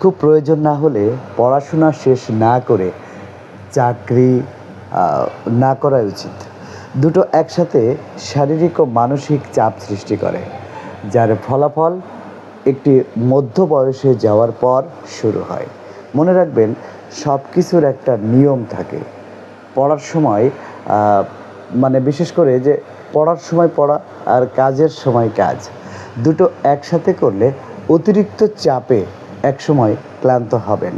খুব প্রয়োজন না হলে পড়াশোনা শেষ না করে চাকরি না করাই উচিত। দুটো একসাথে শারীরিক ও মানসিক চাপ সৃষ্টি করে, যার ফলাফল একটি মধ্য বয়সে যাওয়ার পর শুরু হয়। মনে রাখবেন সব কিছুর একটা নিয়ম থাকে। পড়ার সময় মানে বিশেষ করে যে পড়ার সময় পড়া আর কাজের সময় কাজ। দুটো একসাথে করলে অতিরিক্ত চাপে একসময় ক্লান্ত হবেন।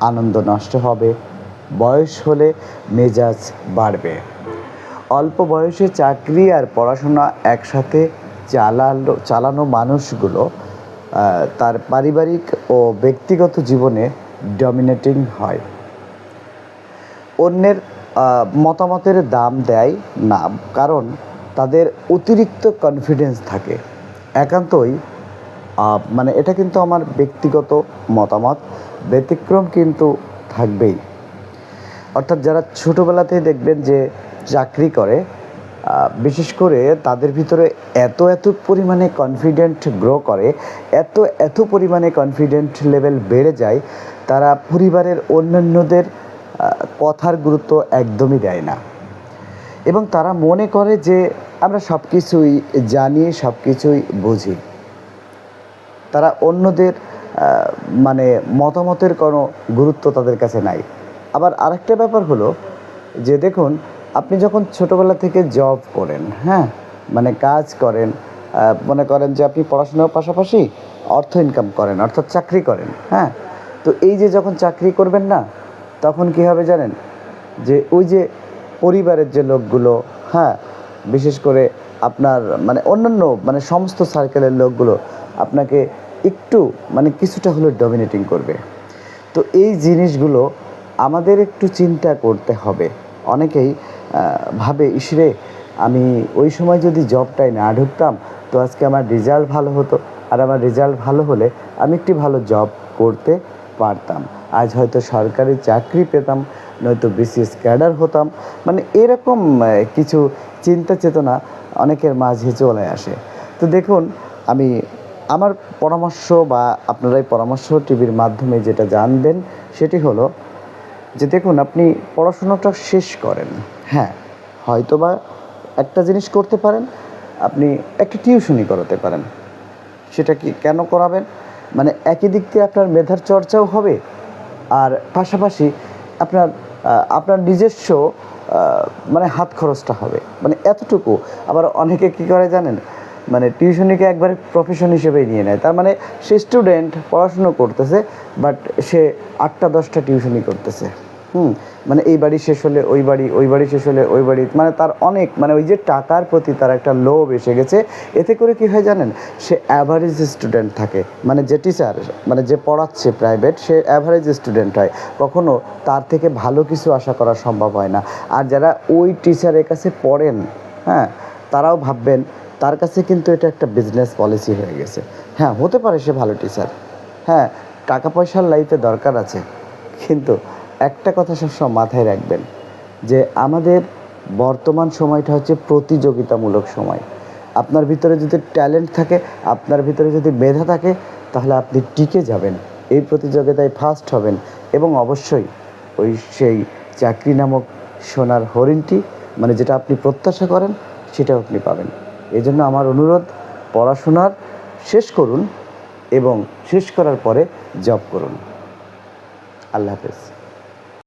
আনন্দ নষ্ট হবে। বয়স হলে মেজাজ বাড়বে। অল্প বয়সে চাকরি আর পড়াশোনা একসাথে চালালো, চালানো মানুষগুলো তার পারিবারিক ও ব্যক্তিগত জীবনে ডমিনেটিং হয়। অন্যের মতামতের দাম দেয় না, কারণ তাদের অতিরিক্ত কনফিডেন্স থাকে। একান্তই মানে এটা কিন্তু আমার ব্যক্তিগত মতামত। ব্যতিক্রম কিন্তু থাকবেই। অর্থাৎ যারা ছোটোবেলাতেই দেখবেন যে চাকরি করে বিশেষ করে তাদের ভিতরে এত এত পরিমাণে কনফিডেন্ট গ্রো করে, এত এত পরিমাণে কনফিডেন্ট লেভেল বেড়ে যায়, তারা পরিবারের অন্যান্যদের কথার গুরুত্ব একদমই দেয় না। এবং তারা মনে করে যে আমরা সব কিছুই জানি সব কিছুই বুঝি। তারা অন্যদের মানে মতামতের কোনো গুরুত্ব তাদের কাছে নাই। আবার আরেকটা ব্যাপার হলো যে দেখুন, আপনি যখন ছোটোবেলা থেকে জব করেন হ্যাঁ মানে কাজ করেন মনে করেন যে আপনি পড়াশোনার পাশাপাশি অর্থ ইনকাম করেন, অর্থাৎ চাকরি করেন হ্যাঁ তো এই যে যখন চাকরি করবেন না, তখন কী হবে জানেন? যে ওই যে পরিবারের যে লোকগুলো হ্যাঁ বিশেষ করে আপনার মানে অন্যান্য মানে সমস্ত সার্কেলের লোকগুলো আপনাকে একটু মানে কিছুটা হলেও ডমিনেটিং করবে। তো এই জিনিসগুলো আমাদের একটু চিন্তা করতে হবে। অনেকেই ভাবে ইসরে আমি ওই সময় যদি জবটায় না ঢুকতাম, তো আজকে আমার রেজাল্ট ভালো হতো। আর আমার রেজাল্ট ভালো হলে আমি একটি ভালো জব করতে পারতাম। আজ হয়তো সরকারি চাকরি পেতাম, নয়তো বিসিএস ক্যাডার হতাম। মানে এরকম কিছু চিন্তা চেতনা অনেকের মাঝে চলে আসে। তো দেখুন, আমি আমার পরামর্শ বা আপনারা এই পরামর্শ টিভির মাধ্যমে যেটা জানবেন, সেটি হলো যে দেখুন, আপনি পড়াশোনাটা শেষ করেন। হ্যাঁ হয়তোবা একটা জিনিস করতে পারেন, আপনি একটা টিউশনি করাতে পারেন। সেটা কি কেন করাবেন? মানে একই দিক দিয়ে আপনার মেধার চর্চাও হবে, আর পাশাপাশি আপনার আপনার নিজস্ব মানে হাত খরচটা হবে। মানে এতটুকু। আবার অনেকে কী করে জানেন? মানে টিউশনিকে একবারে প্রফেশন হিসেবেই নিয়ে নেয়। তার মানে সে স্টুডেন্ট পড়াশুনো করতেছে বাট সে আটটা, দশটা টিউশনি করতেছে। হুম মানে এই বাড়ি শেষ হলে ওই বাড়ি ওই বাড়ি শেষ হলে ওই বাড়ি মানে তার অনেক মানে ওই যে টাকার প্রতি তার একটা লোভ এসে গেছে, এতে করে কি হয় জানেন? সে অ্যাভারেজ স্টুডেন্ট থাকে মানে যে টিচার মানে যে পড়াচ্ছে প্রাইভেট সে অ্যাভারেজ স্টুডেন্ট হয়। কখনো তার থেকে ভালো কিছু আশা করা সম্ভব হয় না। আর যারা ওই টিচারের কাছে পড়েন হ্যাঁ তারাও ভাববেন তার কাছে কিন্তু এটা একটা বিজনেস পলিসি হয়ে গেছে। হ্যাঁ হতে পারে সে ভালো টিচার হ্যাঁ টাকা পয়সার লাইফে দরকার আছে। কিন্তু একটা কথা সবসময় মাথায় রাখবেন যে আমাদের বর্তমান সময়টা হচ্ছে প্রতিযোগিতামূলক সময়। আপনার ভিতরে যদি ট্যালেন্ট থাকে, আপনার ভিতরে যদি মেধা থাকে, তাহলে আপনি টিকে যাবেন। এই প্রতিযোগিতায় ফার্স্ট হবেন এবং অবশ্যই ওই সেই চাকরি নামক সোনার হরিণটি মানে যেটা আপনি প্রত্যাশা করেন, সেটাও আপনি পাবেন। এই জন্য আমার অনুরোধ, পড়াশোনার শেষ করুন এবং শেষ করার পরে জব করুন। আল্লাহ হাফেজ।